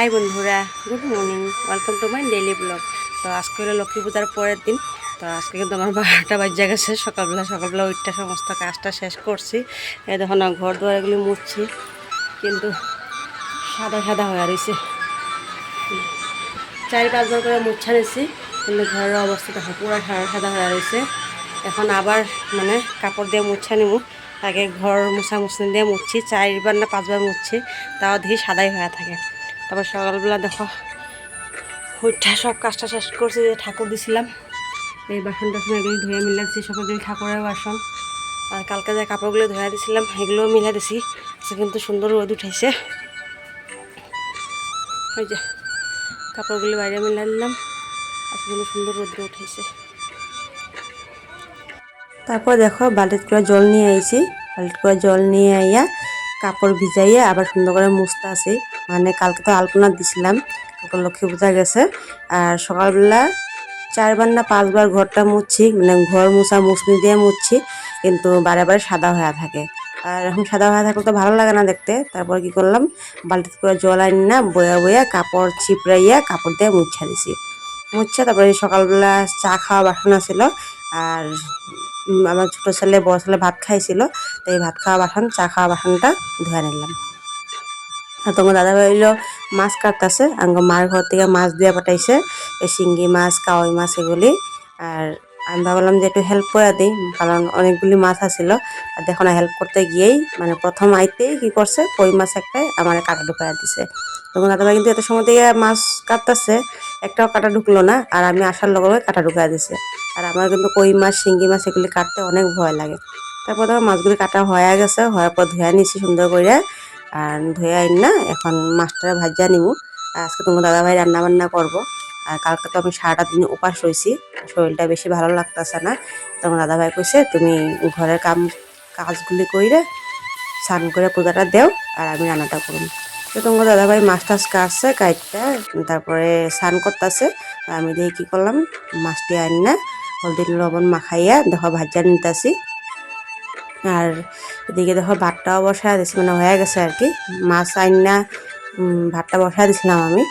High বন্ধুরা। Good morning welcome to my daily blog তো আজকে হলো লক্ষ্মী পূজার পরের দিন। তো আজকে কিন্তু আমার বারোটা বাজে গেছে। সকালবেলা সকালবেলা ওইটা সমস্ত কাজটা শেষ করছি। এই দেখো না ঘর দুয়ার এগুলি মুছছি। কিন্তু সাদা সাদা হয়ে রয়েছে। চারি পাঁচবার করে মুছা নিছি। কিন্তু ঘরের অবস্থা দেখো পুরো সাদা সাদা হয়ে রয়েছে। এখন আবার মানে কাপড় দিয়ে মুছা নিমু। আগে ঘর মুছা মুছনি দিয়ে মুছছি চারবার না পাঁচবার মুছছি তাও দেখি সাদাই হয়ে থাকে। তারপর সকালবেলা দেখো ওইটা সব কাজটা শেষ করছি, যে ঠাকুর দিছিলাম। এই বাসন টাসন এগুলো ধুয়ে মিলা দিছি সকলগুলি ঠাকুরের বাসন। আর কালকে যে কাপড়গুলো ধুয়ে দিছিলাম, এগুলোও মিলা দিছি। আজকে কিন্তু সুন্দর রোদ উঠাইছে ওই যে, কাপড়গুলো বাইরে মিলা দিলাম। আজকে কিন্তু সুন্দর রোদ্র উঠাইছে তারপর দেখো বালতিত করে জল নিয়ে আইছি। বালতিত করে জল নিয়ে আইয়া কাপড় ভিজাইয়া আবার সুন্দর করে মুছতে আছি। মানে কালকে তো আলপনা দিছিলাম, কালকে লক্ষ্মী পূজা গেছে। আর সকালবেলা চারবার না পাঁচবার ঘরটা মুছছি মানে ঘর মুছা, মুছনি দিয়ে মুছছি কিন্তু বারে বারে সাদা হয়ে থাকে। আর এখন সাদা হয়ে থাকলে তো ভালো লাগে না দেখতে। তারপর কি করলাম, বালতিতে করে জল আনি না বয়া বয়া কাপড় চিপড়াইয়া কাপড় দিয়ে মুছা দিছি। মুছা তারপরে সকালবেলা চা খাওয়া বাসন ছিল, আর আমার ছোট ছেলে, বড় ছেলে ভাত খাইছিল তো এই ভাত খাওয়া বাসন, চা খাওয়া বাসনটা ধুয়ে নিলাম। আর তোমার দাদা ভাইলো মাছ কাটতেছে, আঙ্গ মার ঘর থেকে মাছ দিয়ে পাঠাইছে, এই শিঙ্গি মাছ কাওয়াই মাছ এগুলি। আর আমি ভাবলাম যে একটু হেল্প করে দিই, কারণ অনেকগুলি মাছ আছিল। আর দেখো না হেল্প করতে গিয়েই মানে প্রথম আইতেই কি করছে, কই মাছ একটাই আমার কাটা ঢুকাই দিছে। তোমার দাদা ভাই কিন্তু এত সময় থেকে মাছ কাটতেছে, একটাও কাটা ঢুকলো না, আর আমি আসার লগে কাটা ঢুকাই দিছে। আর আমার কিন্তু কই মাছ, শিঙ্গি মাছ এগুলি কাটতে অনেক ভয় লাগে। তারপর দেখো মাছগুলি কাটা হয়ে গেছে, হওয়ার পর ধুয়ে নিছি সুন্দর করে আর ধুয়ে আইন না, এখন মাছটা ভাজা আর আজকে তোমার দাদা ভাই রান্না বান্না করব। আর কালকে তো আমি সারাটা দিন উপাস রয়েছি শরীরটা বেশি ভালো লাগতেছে না। তোমার দাদা ভাই কইছে, তুমি ঘরের কাম, কাজগুলি কইরে স্নান করে পূজাটা দেও, আর আমি রান্নাটা করুন তো তোমার দাদা ভাই মাছ টাছ কাটছে কাইটটা তারপরে স্নান করতেছে। আমি দেখি কি করলাম, মাছটি আনি না হলদি লবণ মাখাইয়া দেখো ভাজা নিতেছি। আর এদিকে দেখো ভাতটাও বসায় দিছি মানে হয়ে গেছে আর কি। মাছ আইন ভাতটা বসায় দিছিলাম আমি।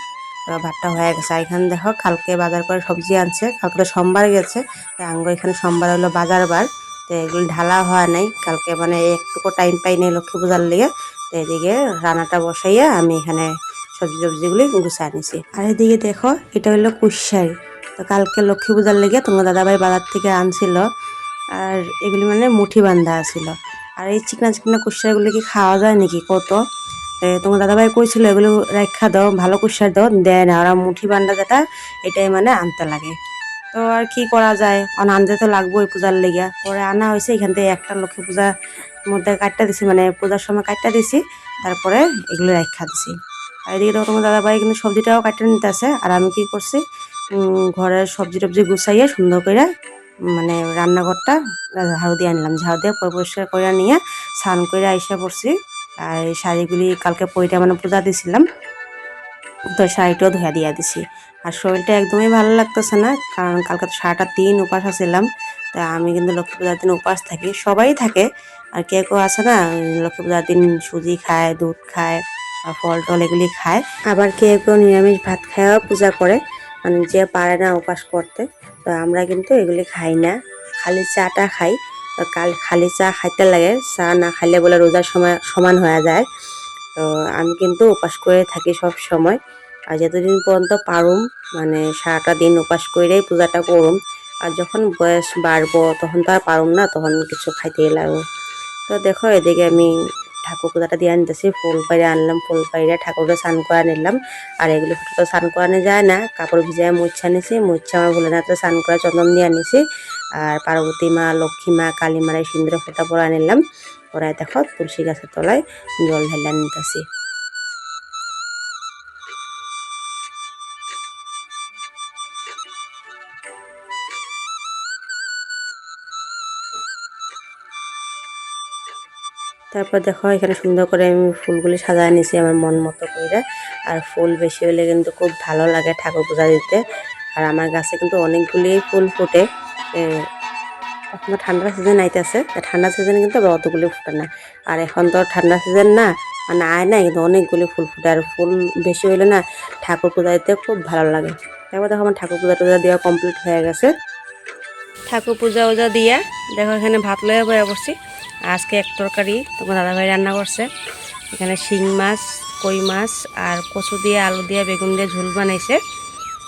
তো ভাতটা হয়ে গেছে। আর এখানে দেখো কালকে বাজার করে সবজি আনছে। কালকে সোমবার গেছে। তো আঙ্গ এখানে সোমবার হলো বাজার বার। তো এগুলো ঢালা হয় নাই। কালকে মানে একটুকু টাইম পাই নাই লক্ষ্মী পূজার লেগে। তো এদিকে রান্নাটা বসাইয়া আমি এখানে সবজি টবজিগুলি গুছাই নিছি আর এদিকে দেখো, এটা হলো কুশারি তো কালকে লক্ষ্মী পূজার লেগে তোমার দাদাভাই বাজার থেকে আনছিল। আর এগুলি মানে মুঠি বান্ধা আছিল। আর এই চিকনা চিকনা কুশারগুলি কি খাওয়া যায় নাকি? কত? তোমার দাদাভাই কইছিল, এগুলো রাখা দাও, ভালো কুশার দাও, দেয় না। ওরা মুঠি বান্ধা যেটা, এটাই মানে আনতে লাগে। তো আর কি করা যায়? অন আনতে তো লাগবোই পূজার লেগে পরে আনা হয়েছে, এখান থেকে একটা লক্ষ্মী পূজার মধ্যে কাটটা দিছি মানে পূজার সময় কাটটা দিছি, তারপরে এগুলো রাখা দিছি। আর এদিকে দেখো, তোমার দাদাভাই কিন্তু সবজিটাও কাটতে নিতেছে। আর আমি কি করছি? ঘরের সবজি টবজি গুছাইয়ে সুন্দর করে মানে রান্নাঘরটা, ঝাড়ু দিয়ে আনলাম। ঝাড়ু দিয়ে পরিষ্কার করে নিয়ে স্নান করে আইসা পড়ছি। আর এই শাড়িগুলি কালকে পইটা মানে পূজা দিয়েছিলাম তো শাড়িটাও ধুয়া দিয়া দিছি। আর শরীরটা একদমই ভালো লাগতেছে না, কারণ কালকে তো সারাটা দিন উপাস ছিলাম তা আমি কিন্তু লক্ষ্মী পূজার দিন উপাস থাকি, সবাই থাকে। আর কে কেউ আছে না, লক্ষ্মী পূজার দিন সুজি খায়, দুধ খায় ফল টল এগুলি খায়। আবার কেউ কেউ নিরামিষ ভাত খায় পূজা করে। মানে যে পারে না উপাস করতে, তো আমরা কিন্তু এগুলি খাই না। খালি চাটা খাই। কাল খালি চা খাইতে লাগে, চা না খাইলে বলে রোজার সময় সমান হয়ে যায়। তো আমি কিন্তু উপাস করে থাকি সব সময়। আর যতদিন পর্যন্ত পারুম মানে সারাটা দিন উপাস করেই পূজাটা করুম, আর যখন বয়স বাড়বো, তখন তো আর পারুম না, তখন কিছু খাইতেই লাগবো। তো দেখো, এদিকে আমি ঠাকুর পূজাটা দিয়ে আনতেছি, ফুল পাইরে আনলাম, ফুল পাইরে ঠাকুরকে স্নান করে নিলাম। আর এগুলো তো স্নান করানো যায় না, কাপড় ভিজায় মুচ্ছা নিছি মুচ্ছা আমার ভোলেনাথে স্নান করে চন্দন দিয়ে আনিছি। আর পার্বতী মা, লক্ষ্মী মা, কালী মারা সিন্দুরে ফোটা পরা নিলাম। পরে দেখো তুলসী গাছের তলায় জল ঢেলে নিতেছি তারপর দেখো, এখানে সুন্দর করে আমি ফুলগুলি সাজায় নিছি আমার মন মতো করে আর ফুল বেশি হলে কিন্তু খুব ভালো লাগে ঠাকুর পূজা দিতে। আর আমার গাছে কিন্তু অনেকগুলি ফুল ফুটে। এখন তো ঠান্ডার সিজন আইতেছে ঠান্ডা সিজনে কিন্তু অতগুলি ফুটে না। আর এখন তো ঠান্ডা সিজন না মানে আয় না কিন্তু অনেকগুলি ফুল ফুটে। আর ফুল বেশি হইলে না ঠাকুর পূজা দিতে খুব ভালো লাগে। তারপর দেখো, আমার ঠাকুর পূজা টুজা দেওয়া কমপ্লিট হয়ে গেছে। ঠাকুর পূজা ওজা দিয়া। দেখো এখানে ভাত লয়ে বয়ে বসছি। আজকে এক তরকারি তোমার দাদাভাই রান্না করছে। এখানে শিং মাছ, কই মাছ আর কচু দিয়ে, আলু দিয়ে, বেগুন দিয়ে ঝোল বানাইছে।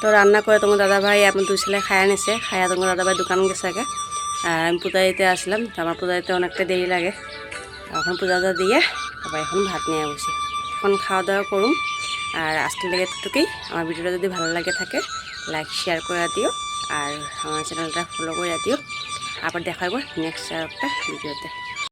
তো রান্না করে তোমার দাদাভাই আমার দুই ছেলে খায়া নিছে। খায়া তোমার দাদাভাই দোকান গেছে আগে। আর আমি পূজা দিতে আসলাম। তো আমার পূজা দিতে অনেকটা দেরি লাগে। এখন পূজা দিয়ে তারপর এখন ভাত নিয়ে বসি। এখন খাওয়া দাওয়া করুম। আর আজকে লেগে এতটুকুই। আমার ভিডিওটা যদি ভালো লাগে থাকে লাইক শেয়ার করে দিও। আর আমার চ্যানেলটা ফলো করে দিও। আবার দেখাবো নেক্সট একটা ভিডিওতে